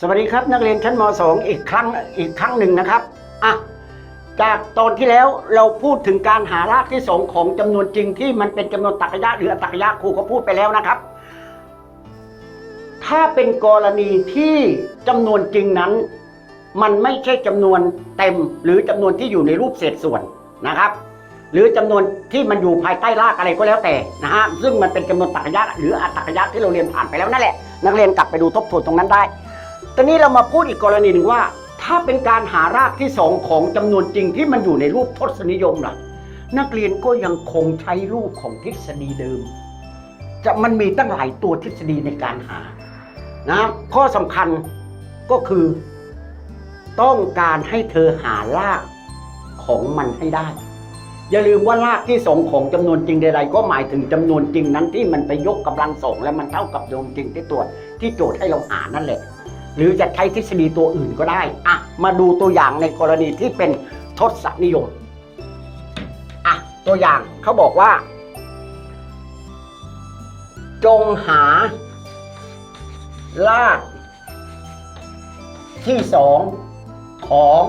สวัสดีครับนักเรียนชั้นม .2 อีกครั้งอีกครั้งหนึ่งนะครับอะจากตอนที่แล้วเราพูดถึงการหารากที่สองของจำนวนจริงที่มันเป็นจำนวนตรรกะหรืออัตรรกะครูก็พูดไปแล้วนะครับ ถ้าเป็นกรณีที่จำนวนจริงนั้น มันไม่ใช่จำนวนเต็มหรือจำนวนที่อยู่ในรูปเศษส่วนนะครับ หรือจำนวนที่มันอยู่ภายใต้รากอะไรก็แล้วแต่นะฮะซึ่งมันเป็นจำนวนตรรกะหรืออัตรรกยะที่เราเรียนผ่านไปแล้วนั่นแหละ นักเรียนกลับไปดูทบทวนตรงนั้นได้ ตอนนี้เรามาพูดอีกกรณีหนึ่งว่า ถ้าเป็นการหารากที่สองของจำนวนจริงที่มันอยู่ในรูปทศนิยมล่ะ นักเรียนก็ยังคงใช้รูปของทฤษฎีเดิม จะมันมีตั้งหลายตัวทฤษฎีในการหานะข้อสำคัญก็คือ ต้องการให้เธอหารากของมันให้ได้ อย่าลืมว่ารากที่สองของจำนวนจริงใดๆก็หมายถึงจำนวนจริงนั้นที่มันไปยกกำลังสองแล้วมันเท่ากับจำนวนจริงที่ตัวที่โจทย์ให้เราหานั่นแหละ หรือจะใช้ทฤษฎีตัวอื่นก็ได้อะมาดูตัวอย่างในกรณีที่เป็นทศนิยมอะตัวอย่างเขาบอกว่า จงหารากที่สองของ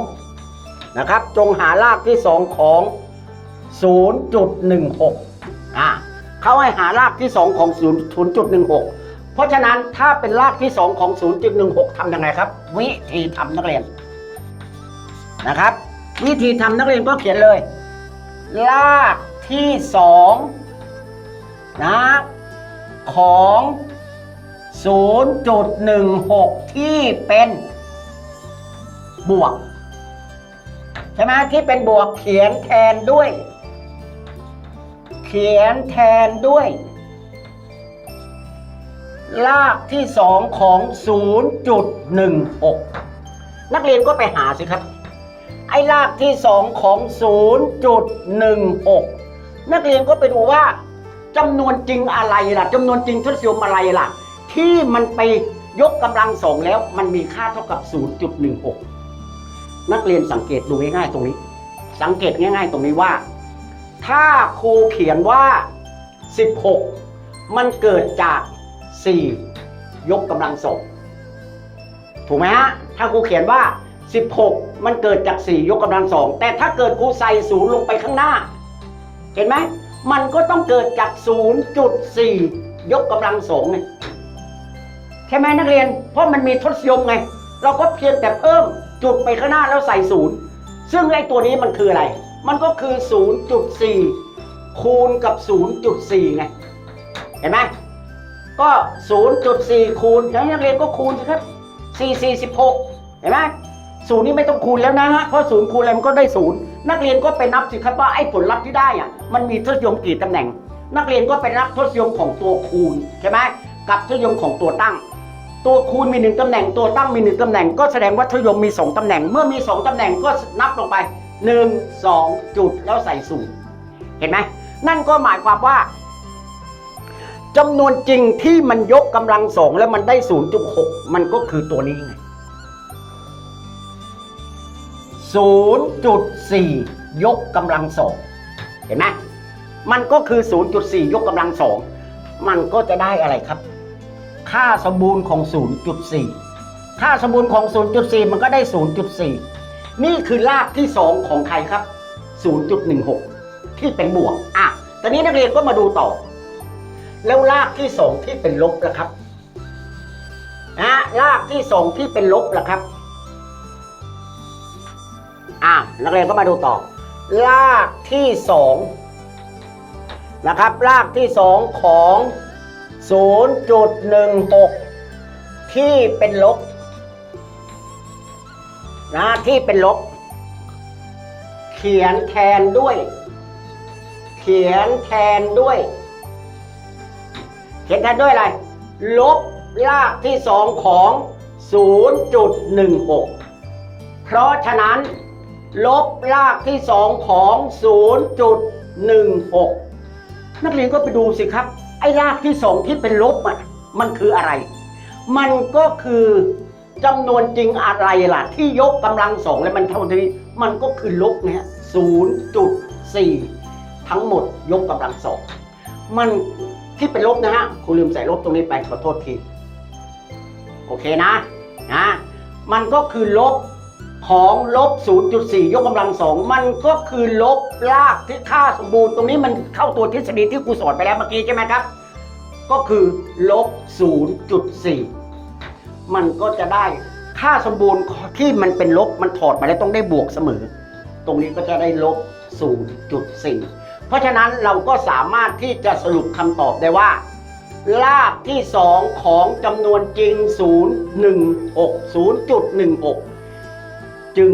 นะครับ จงหารากที่สองของ 0.16อะเขาให้หารากที่สองของ 0.16 เพราะฉะนั้นถ้าเป็นรากที่สองของ 0.16ทำยังไงครับ วิธีทำนักเรียนนะครับ วิธีทำนักเรียนก็เขียนเลย รากที่สองนะ ของ 0.16 ที่เป็นบวก ใช่ไหมที่เป็นบวกเขียนแทนด้วย เขียนแทนด้วย รากที่สองของ 0.16 นักเรียนก็ไปหาสิครับ ไอ้รากที่สองของ 0.16 นักเรียนก็ไปดูว่าจำนวนจริงอะไรล่ะจำนวนจริงทศนิยมอะไรล่ะ ที่มันไปยกกำลังสองแล้วมันมีค่าเท่ากับ 0.16 นักเรียนสังเกตดูง่ายๆตรงนี้ สังเกตง่าย ๆ ตรงนี้ว่า ถ้าครูเขียนว่า 16 มันเกิดจาก 4 ยกกำลังสองถูกไหมฮะ ถ้าครูเขียนว่า 16 มันเกิดจาก 4 ยกกำลังสองแต่ถ้าเกิดครูใส่ศูนย์ลงไปข้างหน้า เห็นไหม มันก็ต้องเกิดจาก 0.4 ยกกำลังสองไงใช่ไหมนักเรียน เพราะมันมีทศนิยมไง เราก็เพียงแต่เพิ่มจุดไปข้างหน้าแล้วใส่ศูนย์ซึ่งไอ้ตัวนี้มันคืออะไร มันก็คือ 0.4 คูณกับ 0.4 ไง เห็นไหม ก็ 0.4 คูณอย่างนักเรียนก็คูณสิครับ 4 4 16 เห็นไหมศูนย์นี่ไม่ต้องคูณแล้วนะฮะ เพราะศูนย์คูณอะไรมันก็ได้ศูนย์นักเรียนก็ไปนับสิครับว่าไอ้ผลลัพธ์ที่ได้อะมันมีทศนิยมกี่ตำแหน่ง นักเรียนก็ไปนับทศนิยมของตัวคูณใช่ไหมกับทศนิยมของตัวตั้ง ตัวคูณมีหนึ่งตำแหน่ง ตัวตั้งมีหนึ่งตำแหน่ง ก็แสดงว่าทศนิยมมีสองตำแหน่ง เมื่อมีสองตำแหน่งก็นับลงไปหนึ่งสองจุดแล้วใส่ศูนย์เห็นไหมนั่นก็หมายความว่า จำนวนจริงที่มันยกกำลังสองแล้วมันได้ 0.6 มันก็คือตัวนี้ไง 0.4 ยกกำลังสองเห็นไหมมันก็คือ 0.4 ยกกำลังสองมันก็จะได้อะไรครับ ค่าสมบูรณ์ของ 0.4 ค่าสมบูรณ์ของ 0.4 มันก็ได้ 0.4 นี่คือรากที่ 2 ของใครครับ 0.16 ที่เป็นบวก อะตอนนี้นักเรียนก็มาดูต่อ แล้วรากที่2ที่เป็นลบล่ะครับนะรากที่2ที่เป็นลบล่ะครับอะนักเรียนก็มาดูต่อ รากที่2นะครับ รากที่2ของ 0.16 ที่เป็นลบนะที่เป็นลบ เขียนแทนด้วย เขียนแทนด้วย เขียนแทนด้วยอะไร ลบรากที่สองของ 0.16 เพราะฉะนั้น ลบรากที่สองของ 0.16 นักเรียนก็ไปดูสิครับ ไอ้รากที่สองที่เป็นลบอะมันคืออะไร มันก็คือจำนวนจริงอะไรล่ะ ที่ยกกำลังสองแล้วมันเท่านี้มันก็คือลบเนี่ย0.4 ทั้งหมดยกกำลังสองมัน ที่เป็นลบนะฮะครูลืมใส่ลบตรงนี้ไปขอโทษที โอเคนะนะมันก็คือลบของลบ 0.4 ยกกำลังสองมันก็คือลบรากที่ค่าสมบูรณ์ ตรงนี้มันเข้าตัวทฤษฎีที่ครูสอนไปแล้วเมื่อกี้ใช่ไหมครับ ก็คือลบ 0.4 มันก็จะได้ค่าสมบูรณ์ที่มันเป็นลบมันถอดมาแล้วต้องได้บวกเสมอ ตรงนี้ก็จะได้ลบ 0.4 เพราะฉะนั้นเราก็สามารถที่จะสรุปคำตอบได้ว่ารากที่ 2 ของจำนวนจริง 016 0.16 จึง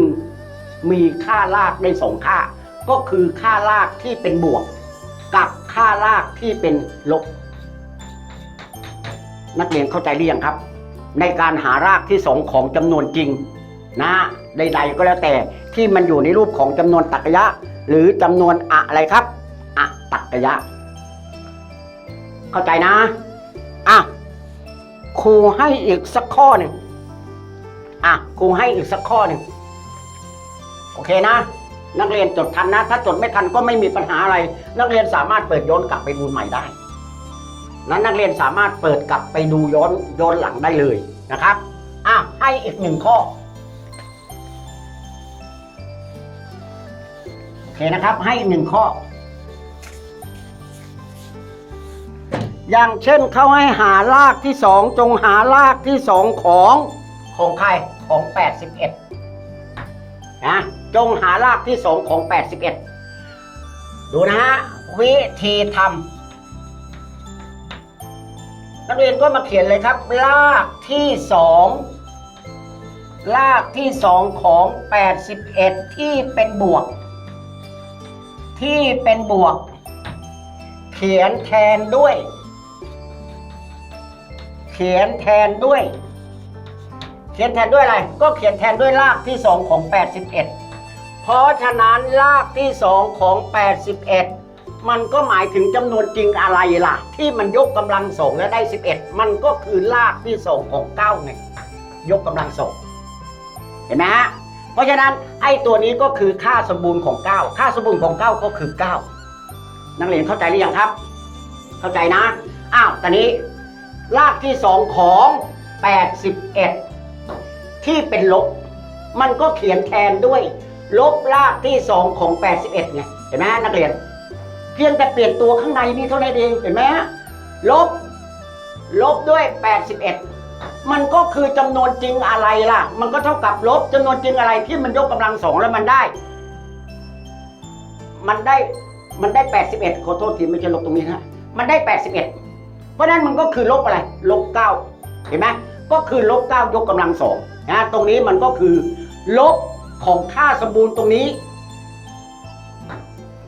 มีค่ารากได้สองค่า ก็คือค่ารากที่เป็นบวก กับค่ารากที่เป็นลบ นักเรียนเข้าใจหรือยังครับ ในการหารากที่สองของจำนวนจริงนะใดๆก็แล้วแต่ที่มันอยู่ในรูปของจำนวนตรรกยะหรือจำนวนอะไรครับ อะตระยะ เข้าใจนะ อะครูให้อีกสักข้อหนึ่งอะครูให้อีกสักข้อหนึ่งโอเคนะ นักเรียนจดทันนะ ถ้าจดไม่ทันก็ไม่มีปัญหาอะไร นักเรียนสามารถเปิดย้อนกลับไปดูใหม่ได้นั้นนักเรียนสามารถเปิดกลับไปดูย้อนย้อนหลังได้เลยนะครับอะให้อีกหนึ่งข้อโอเคนะครับ ให้อีกหนึ่งข้อ อย่างเช่นเขาให้หารากที่สองจงหารากที่สองของของใครของ 81นะจงหารากที่สองของ 81 ดูนะฮะวิธีทำนักเรียนก็มาเขียนเลยครับรากที่สองรากที่สองของ 81 ที่เป็นบวก ที่เป็นบวก เขียนแทนด้วย เขียนแทนด้วย เขียนแทนด้วยอะไร ก็เขียนแทนด้วยรากที่สองของ 81 เพราะฉะนั้นรากที่สองของ 81 มันก็หมายถึงจำนวนจริงอะไรล่ะ ที่มันยกกำลังสองและได้ 11 มันก็คือรากที่สองของ9ไงยกกำลังสองเห็นไหมฮะเพราะฉะนั้นไอ้ตัวนี้ก็คือค่าสมบูรณ์ของ 9 ค่าสมบูรณ์ของ 9 ก็คือ 9 นักเรียนเข้าใจหรือยังครับ เข้าใจนะ อ้าว ตอนนี้ รากที่สองของ 81 ที่เป็นลบ มันก็เขียนแทนด้วย ลบรากที่สองของ 81ไงเห็นไหมนักเรียน เพียงแต่เปลี่ยนตัวข้างในนี่เท่านั้นเองเห็นไหมฮะลบ ลบด้วย 81 มันก็คือจำนวนจริงอะไรล่ะ มันก็เท่ากับลบจำนวนจริงอะไรที่มันยกกำลังสองแล้วมันได้ มันได้มันได้ 81ขอโทษทีไม่ใช่ลบตรงนี้นะมันได้ 81 เพราะนั้นมันก็คือลบอะไรลบ9เห็นไหมก็คือลบ9ยกกำลังสองนะตรงนี้มันก็คือ ลบของค่าสมบูรณ์ตรงนี้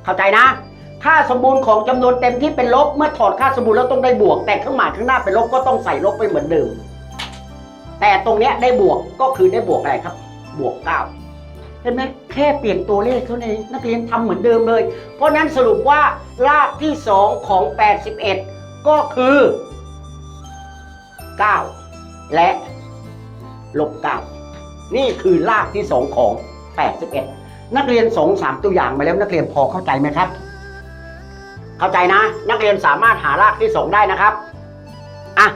เข้าใจนะ ค่าสมบูรณ์ของจำนวนเต็มที่เป็นลบเมื่อถอดค่าสมบูรณ์แล้วต้องได้บวก แต่เครื่องหมายข้างหน้าเป็นลบก็ต้องใส่ลบไปเหมือนเดิม แต่ตรงเนี้ยได้บวกก็คือได้บวกอะไรครับ บวก9เห็นไหมแค่เปลี่ยนตัวเลขเท่านั้นนักเรียนทำเหมือนเดิมเลย เพราะฉะนั้นสรุปว่ารากที่2ของ81 ก็คือ 9 และลบ9นี่คือรากที่2ของ 81 นักเรียนสงสามตัวอย่างมาแล้วนักเรียนพอเข้าใจไหมครับ เข้าใจนะ นักเรียนสามารถหารากที่2ได้นะครับอะ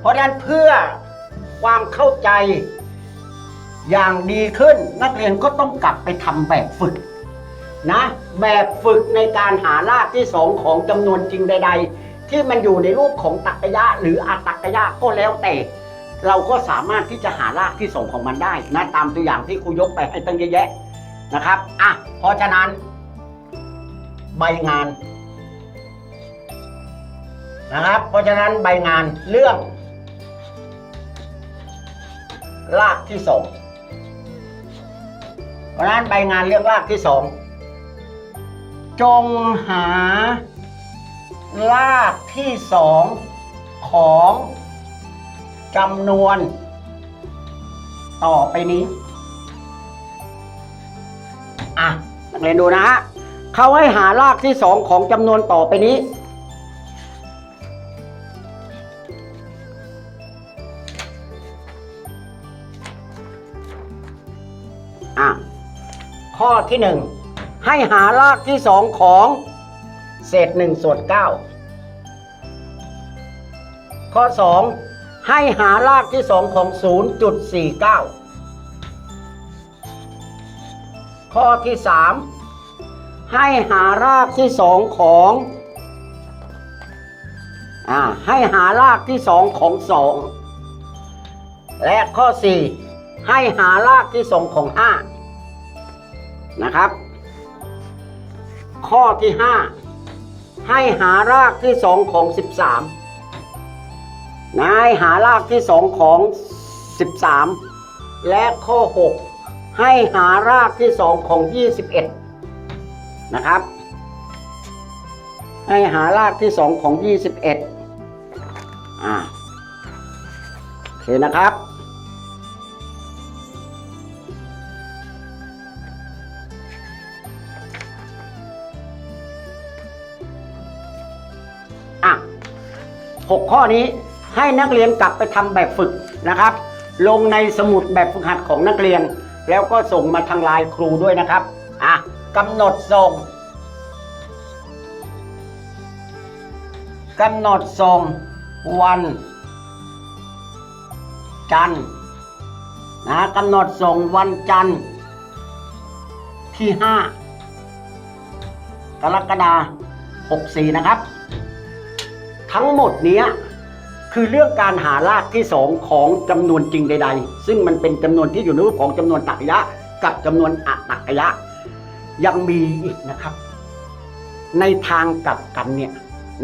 เพราะฉะนั้นเพื่อความเข้าใจอย่างดีขึ้น นักเรียนก็ต้องกลับไปทำแบบฝึกนะ แบบฝึกในการหารากที่สองของจำนวนจริงใด ๆ ที่มันอยู่ในรูปของตรรกะยะ หรืออาตรรกะยะก็แล้วแต่ เราก็สามารถที่จะหารากที่สองของมันได้นะตามตัวอย่างที่ครูยกไปให้ตั้งเยอะแยะนะครับอะเพราะฉะนั้น ใบงานนะครับ เพราะฉะนั้นใบงานเรื่อง รากที่สองเพราะฉะนั้นใบงานเรื่องรากที่สองจงหา รากที่สองของจำนวน ต่อไปนี้ อะนักเรียนดูนะฮะเขาให้หารากที่สองของจำนวนต่อไปนี้ อะ ข้อที่หนึ่งให้หารากที่สองของ เศษหนึ่งส่วนเก้าข้อสองให้หารากที่สองของ 0.49 ข้อที่ 3 ให้หารากที่สองของอ่าให้หารากที่สองของสองและข้อ 4 ให้หารากที่สองของห้านะครับ ข้อที่ 5 ให้หารากที่สองของ13นายหารากที่สองของ13และข้อ6ให้หารากที่สองของ21นะครับ ให้หารากที่สองของ21อ่าโอเคนะครับ 6 ข้อนี้ให้นักเรียนกลับไปทำแบบฝึกนะครับ ลงในสมุดแบบฝึกหัดของนักเรียน แล้วก็ส่งมาทางไลน์ครูด้วยนะครับอะกำหนดส่งกำหนดส่งวัน จันทร์นะกำหนดส่งวันจันทร์ที่ 5 กรกฎาคม64 นะครับ ทั้งหมดเนี้ยคือเรื่องการหารากที่สองของจำนวนจริงใด ๆ ซึ่งมันเป็นจำนวนที่อยู่ในรูปของจำนวนตรรกยะ กับจำนวนอตรรกยะ ยังมีอีกนะครับ ในทางกลับกันเนี่ย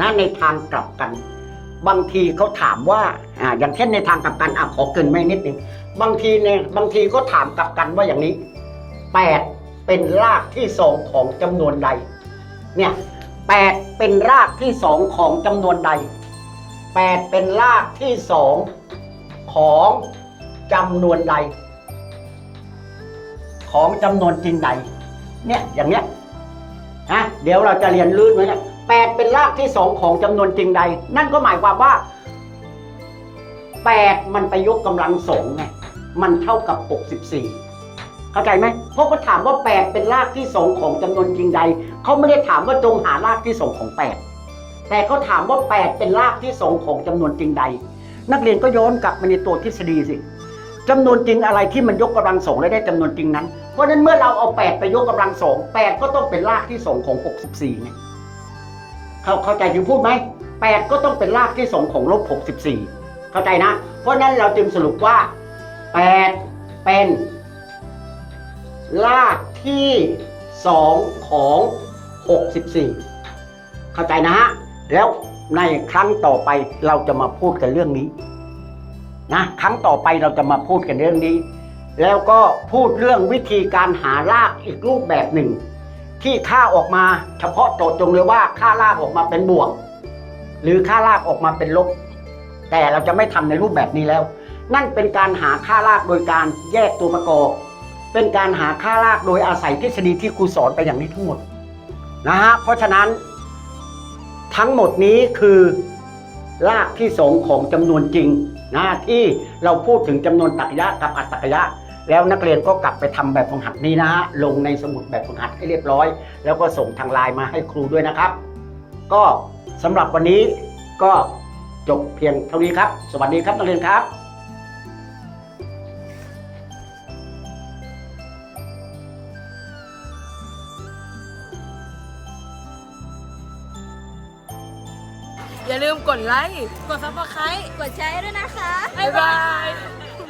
นะในทางกลับกัน บางทีเขาถามว่าอ่าอย่างเช่นในทางกลับกันอะขอเกรินไม่นิดหนึ่งบางทีเนี่ยบางทีก็ถามกลับกันว่าอย่างนี้แปดเป็นรากที่สองของจำนวนใด เนี่ย แปดเป็นรากที่สองของจำนวนใดแปดเป็นรากที่สองของจำนวนใด ของจำนวนจริงใด เนี่ยอย่างเนี้ยนะเดี๋ยวเราจะเรียนรู้ไว้เนี่ยแปดเป็นรากที่สองของจำนวนจริงใด นั่นก็หมายความว่าแปดมันไปยกกำลังสองไงมันเท่ากับหกสิบสี่เข้าใจไหมเพราะเขาถามว่าแปดเป็นรากที่สองของจำนวนจริงใด เขาไม่ได้ถามว่าจงหารากที่สองของแปดแต่เขาถามว่าแปดเป็นรากที่สองของจำนวนจริงใด นักเรียนก็ย้อนกลับมาในตัวทฤษฎีสิจำนวนจริงอะไรที่มันยกกำลังสองและได้จำนวนจริงนั้น เพราะฉะนั้นเมื่อเราเอาแปดไปยกกำลังสองแปดก็ต้องเป็นรากที่สองของหกสิบสี่ไงเขาเข้าใจถึงพูดไหมแปดก็ต้องเป็นรากที่สองของลบหกสิบสี่เข้าใจนะ เพราะฉะนั้นเราจึงสรุปว่าแปดเป็นรากที่สองของ หกสิบสี่เข้าใจนะฮะ แล้วในครั้งต่อไปเราจะมาพูดกันเรื่องนี้นะครั้งต่อไปเราจะมาพูดกันเรื่องนี้ แล้วก็พูดเรื่องวิธีการหารากอีกรูปแบบหนึ่ง ที่ค่าออกมาเฉพาะโจทย์จงเลยว่าค่ารากออกมาเป็นบวก หรือค่ารากออกมาเป็นลบ แต่เราจะไม่ทำในรูปแบบนี้แล้ว นั่นเป็นการหาค่ารากโดยการแยกตัวประกอบเป็นการหาค่ารากโดยอาศัยทฤษฎีที่ครูสอนไปอย่างนี้ทั้งหมด นะฮะเพราะฉะนั้นทั้งหมดนี้คือรากที่สงของจำนวนจริงนะที่เราพูดถึงจำนวนตรรกยะกับอัตตรกยะ แล้วนักเรียนก็กลับไปทำแบบฝึกหัดนี้นะฮะลงในสมุดแบบฝึกหัดให้เรียบร้อย แล้วก็ส่งทางไลน์มาให้ครูด้วยนะครับ ก็สำหรับวันนี้ก็จบเพียงเท่านี้ครับ สวัสดีครับนักเรียนครับ ไลค์ กดซับสไครต์กดแชร์ด้วยนะคะ บ๊ายบาย